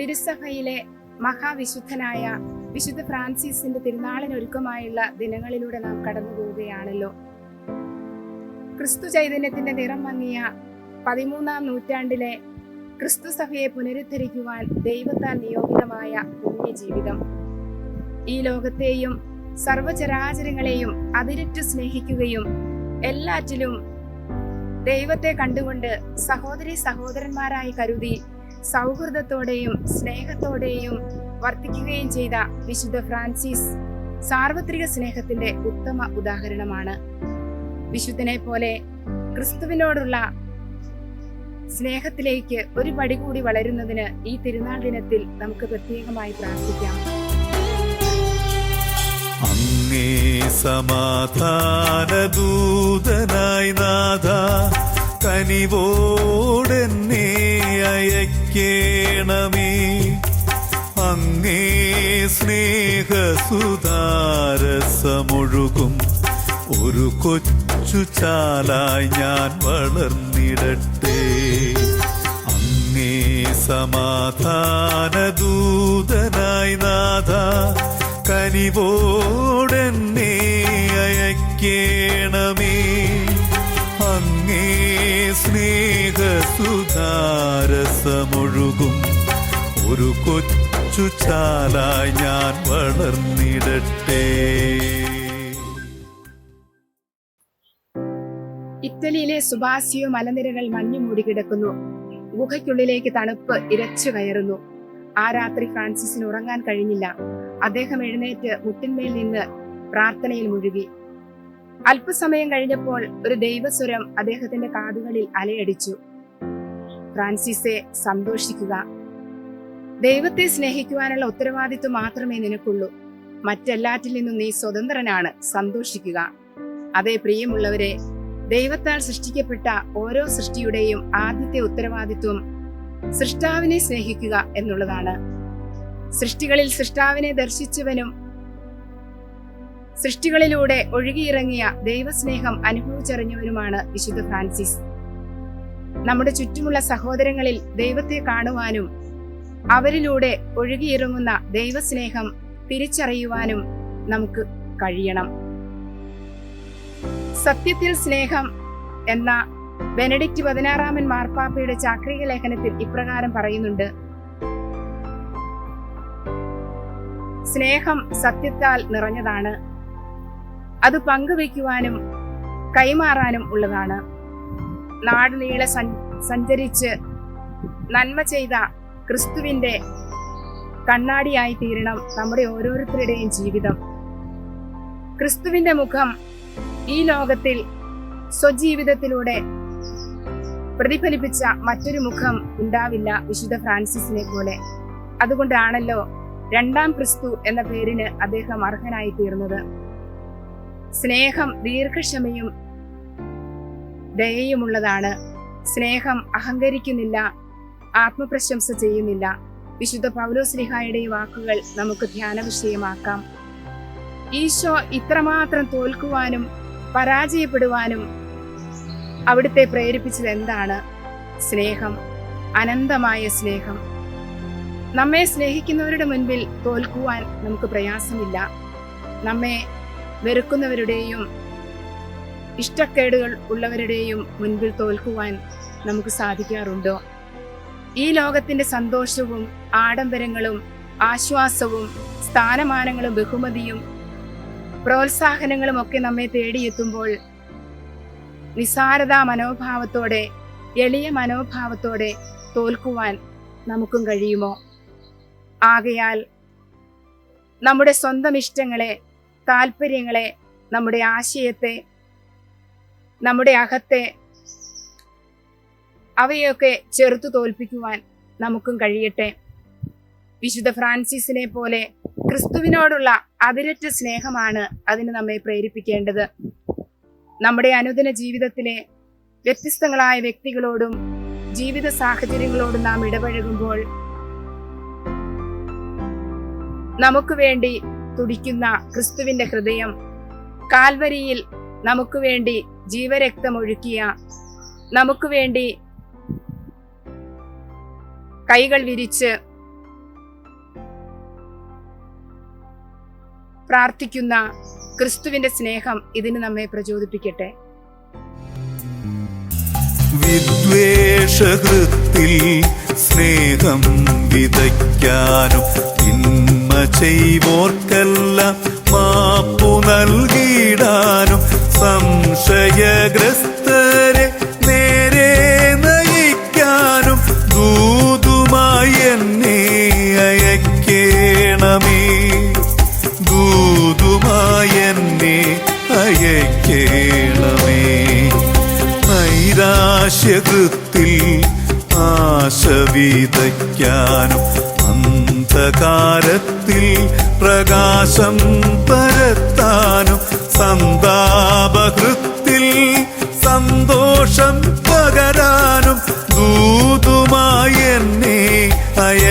തിരുസഭയിലെ മഹാവിശുദ്ധനായ വിശുദ്ധ ഫ്രാൻസിസിന്റെ തിരുനാളിനൊരുക്കമായുള്ള ദിനങ്ങളിലൂടെ നാം കടന്നു പോവുകയാണല്ലോ. ക്രിസ്തു ചൈതന്യത്തിന്റെ നിറം മങ്ങിയ പതിമൂന്നാം നൂറ്റാണ്ടിലെ ക്രിസ്തു സഭയെ പുനരുദ്ധരിക്കുവാൻ ദൈവത്താൽ നിയോഗിതമായ പുണ്യജീവിതം. ഈ ലോകത്തെയും സർവചരാചരങ്ങളെയും അതിരറ്റു സ്നേഹിക്കുകയും എല്ലാറ്റിലും ദൈവത്തെ കണ്ടുകൊണ്ട് സഹോദരി സഹോദരന്മാരായി കരുതി സൗഹൃദത്തോടെയും സ്നേഹത്തോടെയും വർത്തിക്കുകയും ചെയ്ത വിശുദ്ധ ഫ്രാൻസിസ് സാർവത്രിക സ്നേഹത്തിന്റെ ഉത്തമ ഉദാഹരണമാണ്. വിശുദ്ധനെ പോലെ ക്രിസ്തുവിനോടുള്ള സ്നേഹത്തിലേക്ക് ഒരു പടി കൂടി വളരുന്നതിന് ഈ തിരുനാൾ ദിനത്തിൽ നമുക്ക് പ്രത്യേകമായി പ്രാർത്ഥിക്കാം. അങ്ങേ സമാധാന ദൂതനായി നാഥ കനിവോടെന്നെ അയക്കേണമേ അങ്ങേ സ്നേഹസുതാരസമൊഴുകും. ഒരു കൊച്ചു ചാലായി ഞാൻ വളർന്നിടട്ടെ. അങ്ങേ സമാധാന ദൂതനായി നാഥ കനിവോടെന്നെ അയക്കേണമേ. അങ്ങേ സ്നേഹസുതാരസമൊഴുകും ഒരു കൊച്ചു ചാലായി ഞാൻ വളർന്നിടട്ടെ. ഇറ്റലിയിലെ സുബാസിയോ മലനിരകൾ മഞ്ഞു മൂടിക്കിടക്കുന്നു ഗുഹയ്ക്കുള്ളിലേക്ക് തണുപ്പ് ഇരച്ചു കയറുന്നു. ആ രാത്രി ഫ്രാൻസിസിന് ഉറങ്ങാൻ കഴിഞ്ഞില്ല. അദ്ദേഹം എഴുന്നേറ്റ് മുട്ടിന്മേൽ നിന്ന് പ്രാർത്ഥനയിൽ മുഴുകി. അല്പസമയം കഴിഞ്ഞപ്പോൾ ഒരു ദൈവസ്വരം അദ്ദേഹത്തിന്റെ കാതുകളിൽ അലയടിച്ചു. ഫ്രാൻസിസെ സന്തോഷിക്കുക. ദൈവത്തെ സ്നേഹിക്കുവാനുള്ള ഉത്തരവാദിത്വം മാത്രമേ നിനക്കുള്ളൂ. മറ്റെല്ലാറ്റിൽ നിന്നും നീ സ്വതന്ത്രനാണ്. സന്തോഷിക്കുക. അതേ പ്രിയമുള്ളവരെ ദൈവത്താൽ സൃഷ്ടിക്കപ്പെട്ട ഓരോ സൃഷ്ടിയുടെയും ആദ്യത്തെ ഉത്തരവാദിത്വം സൃഷ്ടാവിനെ സ്നേഹിക്കുക എന്നുള്ളതാണ്. സൃഷ്ടികളിൽ സൃഷ്ടാവിനെ ദർശിച്ചവനും സൃഷ്ടികളിലൂടെ ഒഴുകിയിറങ്ങിയ ദൈവസ്നേഹം അനുഭവിച്ചറിഞ്ഞവനുമാണ് വിശുദ്ധ ഫ്രാൻസിസ്. നമ്മുടെ ചുറ്റുമുള്ള സഹോദരങ്ങളിൽ ദൈവത്തെ കാണുവാനും അവരിലൂടെ ഒഴുകിയിറങ്ങുന്ന ദൈവസ്നേഹം തിരിച്ചറിയുവാനും നമുക്ക് കഴിയണം. സത്യത്തിൽ സ്നേഹം എന്ന ബെനഡിക്റ്റ് പതിനാറാമൻ മാർപ്പാപ്പയുടെ ചാക്രിക ലേഖനത്തിൽ ഇപ്രകാരം പറയുന്നുണ്ട്. സ്നേഹം സത്യത്താൽ നിറഞ്ഞതാണ്. അത് പങ്കുവയ്ക്കുവാനും കൈമാറാനും ഉള്ളതാണ്. നാടുനീളെ സഞ്ച- സഞ്ചരിച്ച് നന്മ ചെയ്ത ക്രിസ്തുവിന്റെ കണ്ണാടിയായി തീരണം നമ്മുടെ ഓരോരുത്തരുടെയും ജീവിതം. ക്രിസ്തുവിന്റെ മുഖം ഈ ലോകത്തിൽ സ്വജീവിതത്തിലൂടെ പ്രതിഫലിപ്പിച്ച മറ്റൊരു മുഖം ഉണ്ടാവില്ല വിശുദ്ധ ഫ്രാൻസിസിനെ പോലെ. അതുകൊണ്ടാണല്ലോ രണ്ടാം ക്രിസ്തു എന്ന പേരിന് അദ്ദേഹം അർഹനായി തീർന്നത്. സ്നേഹം ദീർഘക്ഷമയും ദയയുമുള്ളതാണ്. സ്നേഹം അഹങ്കരിക്കുന്നില്ല ആത്മപ്രശംസ ചെയ്യുന്നില്ല. വിശുദ്ധ പൗലോസ്ലിഹായുടെ ഈ വാക്കുകൾ നമുക്ക് ധ്യാന വിഷയമാക്കാം. ഈശോ ഇത്രമാത്രം തോൽക്കുവാനും പരാജയപ്പെടുവാനും അവിടുത്തെ പ്രേരിപ്പിച്ചത് എന്താണ്? സ്നേഹം. അനന്തമായ സ്നേഹം. നമ്മെ സ്നേഹിക്കുന്നവരുടെ മുൻപിൽ തോൽക്കുവാൻ നമുക്ക് പ്രയാസമില്ല. നമ്മെ വെറുക്കുന്നവരുടെയും ഇഷ്ടക്കേടുകൾ ഉള്ളവരുടെയും മുൻപിൽ തോൽക്കുവാൻ നമുക്ക് സാധിക്കാറുണ്ടോ? ഈ ലോകത്തിന്റെ സന്തോഷവും ആഡംബരങ്ങളും ആശ്വാസവും സ്ഥാനമാനങ്ങളും ബഹുമതിയും പ്രോത്സാഹനങ്ങളും ഒക്കെ നമ്മെ തേടിയെത്തുമ്പോൾ നിസാരതാ മനോഭാവത്തോടെ എളിയ മനോഭാവത്തോടെ തോൽക്കുവാൻ നമുക്കും കഴിയുമോ? ആകയാൽ നമ്മുടെ സ്വന്തം ഇഷ്ടങ്ങളെ താല്പര്യങ്ങളെ നമ്മുടെ ആശയത്തെ നമ്മുടെ അകത്തെ അവയൊക്കെ ചെറുത്തു തോൽപ്പിക്കുവാൻ നമുക്കും കഴിയട്ടെ. വിശുദ്ധ ഫ്രാൻസിസിനെ പോലെ ക്രിസ്തുവിനോടുള്ള അതിരറ്റ സ്നേഹമാണ് അതിന് നമ്മെ പ്രേരിപ്പിക്കേണ്ടത്. നമ്മുടെ അനുദിന ജീവിതത്തിലെ വ്യത്യസ്തങ്ങളായ വ്യക്തികളോടും ജീവിത സാഹചര്യങ്ങളോടും നാം ഇടപഴകുമ്പോൾ നമുക്ക് വേണ്ടി തുടിക്കുന്ന ക്രിസ്തുവിന്റെ ഹൃദയം കാൽവരിയിൽ നമുക്ക് വേണ്ടി ജീവരക്തമൊഴുക്കിയ നമുക്ക് വേണ്ടി കൈകൾ വിരിച്ച് പ്രാർത്ഥിക്കുന്ന ക്രിസ്തുവിന്റെ സ്നേഹം ഇതിന് നമ്മെ പ്രചോദിപ്പിക്കട്ടെ. വിദ്വേഷകൃത്തിൽ സ്നേഹം വിതയ്ക്കാനും തിന്മ ചെയ്വോർക്കല്ല മാപ്പു നൽകിയിടാനും സംശയഗ്രസ്ത അയക്കേണമേ നൈരാശ്യകൃത്തിൽ ആശ അന്ധകാരത്തിൽ പ്രകാശം പരത്താനും സന്താപകൃത്തിൽ സന്തോഷം പകരാനും ദൂതുമായി എന്നെ അയക്ക